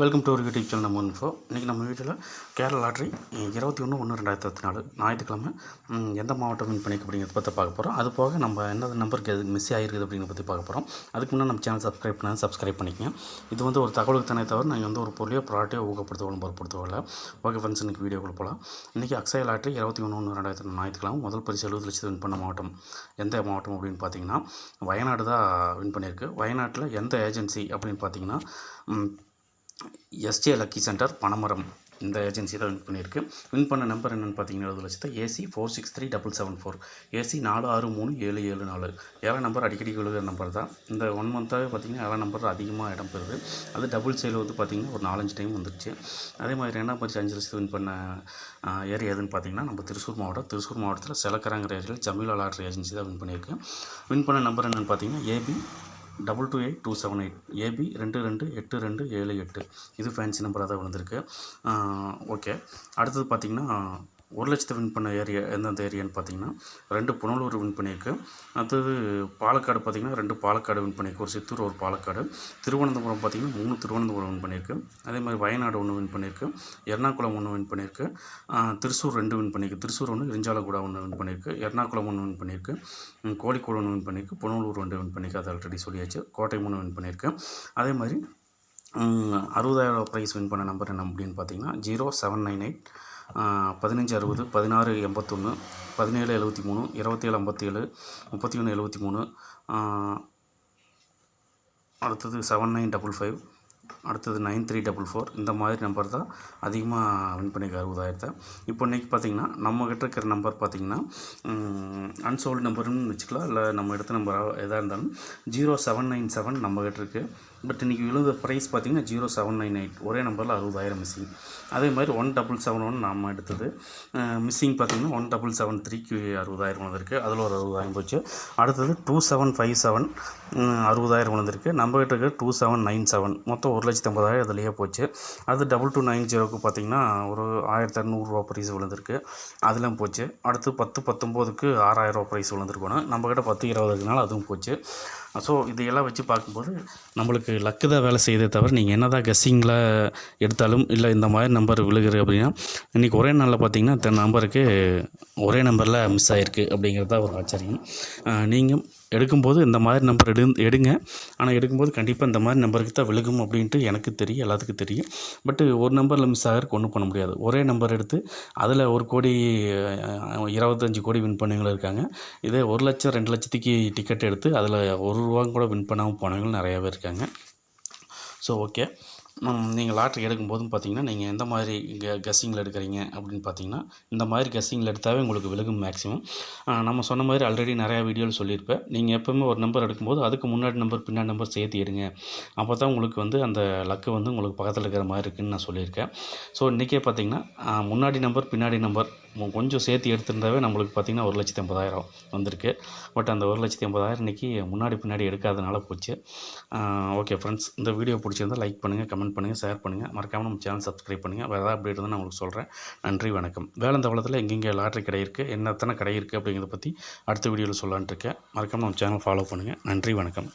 Welcome to ஒரு YouTube channel நம்ம info இன்றைக்கி நம்ம வீட்டில் கேரள லாட்ரி இருபத்தி ஒன்று ஒன்று ரெண்டாயிரத்தி இருபத்தி நாலு ஞாயிற்றுக்கிழமை எந்த மாவட்டம் வின் பண்ணிக்கு அப்படிங்கிறத பற்றி பார்க்க போகிறோம் அது போக நம்ம என்ன நம்பருக்கு எது மிஸ் ஆகிருக்குது அப்படிங்கிறத பற்றி பார்க்க போகிறோம் அதுக்கு முன்னாடி நம்ம சேனல் சப்ஸ்கிரைப் பண்ணால் சப்ஸ்கிரைப் பண்ணிக்கங்க. இது வந்து ஒரு தகவலுக்கு தானே தவிர நாங்கள் வந்து ஒரு பொருளையோ ப்ராடக்டையோ ஊக்கப்படுத்தவோ பொருட்படுத்தவில்லை ஓகே ஃப்ரெண்ட்ஸ் இன்றைக்கி வீடியோக்குள்ள போகலாம் இன்றைக்கி அக்ஷய லாட்ரி இருபத்தி ஒன்று ஒன்று ரெண்டாயிரத்தி ஞாயிற்றுக்கிழமை முதல் பரிசு எழுபது லட்சத்து வின் பண்ண மாவட்டம். எந்த மாவட்டம் அப்படின்னு பார்த்தீங்கன்னா வயநாடு தான் வின் பண்ணியிருக்கு. வயநாட்டில் எந்த ஏஜென்சி அப்படின்னு பார்த்தீங்கன்னா எஸ்ஜே லக்கி சென்டர் பனமரம் இந்த ஏஜென்சி தான் வின் பண்ணியிருக்கு. வின் பண்ண நம்பர் என்னென்னு பார்த்தீங்கன்னா எழுபது லட்சத்தை AC four six three double seven four AC நாலு ஆறு மூணு ஏழு ஏழு நாலு. ஏழாம் நம்பர் அடிக்கடி விழுகிற நம்பர் தான். இந்த ஒன் மந்த்தாகவே பார்த்தீங்கன்னா ஏழாம் நம்பர் அதிகமாக இடம் பெறுது அது டபுள் சேல் வந்து பார்த்தீங்கன்னா ஒரு நாலஞ்சு டைம் வந்துருச்சு. அதே மாதிரி ரெண்டாம் பரிசு அஞ்சு லட்சத்து வின் பண்ண ஏரியா எதுன்னு பார்த்தீங்கன்னா நம்ம திருச்சூர் மாவட்டம். திருச்சூர் மாவட்டத்தில் செலக்கராங்கிற ஏரியாவில் ஜமீல் லாட்ரி ஏஜென்சி தான் வின் பண்ணியிருக்கு. வின் பண்ண நம்பர் என்னென்னு பார்த்தீங்கன்னா AB double two eight two seven eight. AB ரெண்டு ரெண்டு எட்டு ரெண்டு ஏழு எட்டு. இது ஃபேன்சி நம்பராக தான் வந்திருக்கு ஓகே அடுத்தது பார்த்திங்கன்னா ஒரு லட்சத்தை வின் பண்ண ஏரியா எந்தெந்த ஏரியான்னு பார்த்தீங்கன்னா ரெண்டு புனலூர் வின் பண்ணியிருக்கு அடுத்தது பாலக்காடு பார்த்திங்கன்னா ரெண்டு பாலக்காடு வின் பண்ணியிருக்கு ஒரு சித்தூர் ஒரு பாலக்காடு திருவனந்தபுரம் பார்த்திங்கன்னா மூணு திருவனந்தபுரம் வின் பண்ணியிருக்கு அதே மாதிரி வயநாடு ஒன்று வின் பண்ணியிருக்கு எர்ணாகுளம் ஒன்று வின் பண்ணியிருக்கு திருச்சூர் ரெண்டு வின் பண்ணியிருக்கு திருச்சூர் ஒன்று இரிஞ்சாலகுடா ஒன்று வின் பண்ணியிருக்கு எர்ணாகுளம் ஒன்று வின் பண்ணியிருக்கு கோழிக்கோடு ஒன்று வின் பண்ணியிருக்கு புனலூர் ரெண்டு வின் பண்ணியிருக்கு அது ஆல்ரெடி சொல்லியாச்சு கோட்டை மூணு வின் பண்ணியிருக்கு அதே மாதிரி அறுபதாயிரம் ப்ரைஸ் வின் பண்ண நம்பர் என்ன அப்படின்னு பார்த்தீங்கன்னா ஜீரோ செவன் நைன் எயிட் பதினஞ்சு அறுபது பதினாறு எண்பத்தொன்று பதினேழு எழுபத்தி மூணு இருபத்தேழு ஐம்பத்தேழு முப்பத்தி ஒன்று எழுபத்தி மூணு அடுத்தது செவன் நைன் டபுள் ஃபைவ் அடுத்தது நைன் த்ரீ டபுள் ஃபோர் இந்த மாதிரி நம்பர் தான் அதிகமாக வின் பண்ணிக்க அறுபதாயிரத்தை. இப்போ இன்றைக்கி பார்த்தீங்கன்னா நம்மக்கிட்ட இருக்கிற நம்பர் பார்த்தீங்கன்னா அன்சோல்டு நம்பருன்னு வச்சுக்கலாம். இல்லை நம்ம எடுத்த நம்பராக எதாக இருந்தாலும் ஜீரோ செவன் நைன் செவன் நம்மக்கிட்ட இருக்குது பட் இன்றைக்கி விழுந்த ப்ரைஸ் பார்த்தீங்கன்னா ஜீரோ செவன் நைன் எயிட் ஒரே நம்பரில் அறுபதாயிரம் மிஸ்ஸிங் அதே மாதிரி ஒன் டபுள் செவன் ஒன் நம்ம எடுத்தது. மிஸ்ஸிங் பார்த்தீங்கன்னா ஒன் டபுள் செவன் த்ரீக்கு அறுபதாயிரம் வந்திருக்கு. அதில் ஒரு அறுபதாயிரம் போச்சு. அடுத்தது டூ செவன் ஃபைவ் செவன் அறுபதாயிரம் வந்திருக்கு. நம்ம கிட்ட இருக்க டூ செவன் நைன் செவன் மொத்தம் ஒரு லட்சத்தி ஐம்பதாயிரம் அதுலேயே போச்சு. அது டபுள் டூ நைன் ஜீரோக்கு பார்த்திங்கன்னா ஒரு ஆயிரத்தி அறநூறுரூவா ப்ரைஸ் விழுந்திருக்கு. அதெல்லாம் போச்சு. அடுத்து பத்து பத்தொம்போதுக்கு ஆறாயிரரூவா ப்ரைஸ் விழுந்திருக்கணும் நம்மக்கிட்ட பத்து இருபது இருக்கனால அதுவும் போச்சு. ஸோ இதையெல்லாம் வச்சு பார்க்கும்போது நம்மளுக்கு லக்கு தான் வேலை செய்யுதே தவிர நீங்கள் என்ன தான் கெஸ்ஸிங்கில் எடுத்தாலும் இல்லை இந்த மாதிரி நம்பர் விழுகுது அப்படின்னா இன்றைக்கி ஒரே நாளில் பார்த்தீங்கன்னா இத்தனை நம்பருக்கு ஒரே நம்பரில் மிஸ் ஆகிருக்கு அப்படிங்கிறது தான் ஒரு ஆச்சரியம். நீங்கள் எடுக்கும்போது இந்த மாதிரி நம்பர் எடு எடுங்க. ஆனால் எடுக்கும்போது கண்டிப்பாக இந்த மாதிரி நம்பருக்கு தான் விழுகும் அப்படின்ட்டு எனக்கு தெரியும் எல்லாத்துக்கும் தெரியும். பட்டு ஒரு நம்பரில் மிஸ் ஆகிறதுக்கு ஒன்றும் பண்ண முடியாது. ஒரே நம்பர் எடுத்து அதில் ஒரு கோடி இருபத்தஞ்சி இருபத்தஞ்சு கோடி வின் பண்ணவங்களும் இருக்காங்க. இதே ஒரு லட்சம் ரெண்டு லட்சத்துக்கு டிக்கெட் எடுத்து அதில் ஒரு ரூபா கூட வின் பண்ணாமல் போனவங்களும் நிறையாவே இருக்காங்க. ஸோ ஓகே நீங்கள் லாட்ரி எடுக்கும்போதும் பார்த்தீங்கன்னா நீங்கள் எந்த மாதிரி கெ கெஸ்ஸிங்கில் எடுக்கிறீங்க அப்படின்னு பார்த்தீங்கன்னா இந்த மாதிரி கெஸ்ஸிங்கில் எடுத்தாவே உங்களுக்கு விலகும் மேக்ஸிமம் நம்ம சொன்ன மாதிரி ஆல்ரெடி நிறையா வீடியோவில் சொல்லியிருப்பேன். நீங்கள் எப்போவுமே ஒரு நம்பர் எடுக்கும்போது அதுக்கு முன்னாடி நம்பர் பின்னாடி நம்பர் சேர்த்து எடுங்க. அப்போ தான் உங்களுக்கு வந்து அந்த லக்கு வந்து உங்களுக்கு பக்கத்தில் இருக்கிற மாதிரி இருக்குன்னு நான் சொல்லியிருக்கேன். ஸோ இன்றைக்கே பார்த்தீங்கன்னா முன்னாடி நம்பர் பின்னாடி நம்பர் கொஞ்சம் சேர்த்து எடுத்திருந்தாவே நம்மளுக்கு பார்த்தீங்கன்னா ஒரு லட்சத்தி ஐம்பதாயிரம் வந்திருக்கு. பட் அந்த ஒரு லட்சத்தி ஐம்பதாயிரம் இன்றைக்கி முன்னாடி பின்னாடி எடுக்காதனால போச்சு. ஓகே ஃப்ரெண்ட்ஸ் இந்த வீடியோ பிடிச்சிருந்தா லைக் பண்ணுங்கள் கமெண்ட் பண்ணுங்கள் ஷேர் பண்ணுங்கள் மறக்காமல் நம்ம சேனல் சப்ஸ்கிரைப் பண்ணுங்கள் வேறு ஏதாவது அப்டேட் இருந்தால் நான் உங்களுக்கு சொல்கிறேன் நன்றி வணக்கம். வேலந்தவளத்தில் எங்கெங்கே லாட்ரி கடை இருக்குது என்ன எத்தனை கடை இருக்குது அப்படிங்கிறத பற்றி அடுத்த வீடியோவில் சொல்லலான்ட்டு இருக்கேன். மறக்காமல் நம்ம சேனல் ஃபாலோ பண்ணுங்கள் நன்றி வணக்கம்.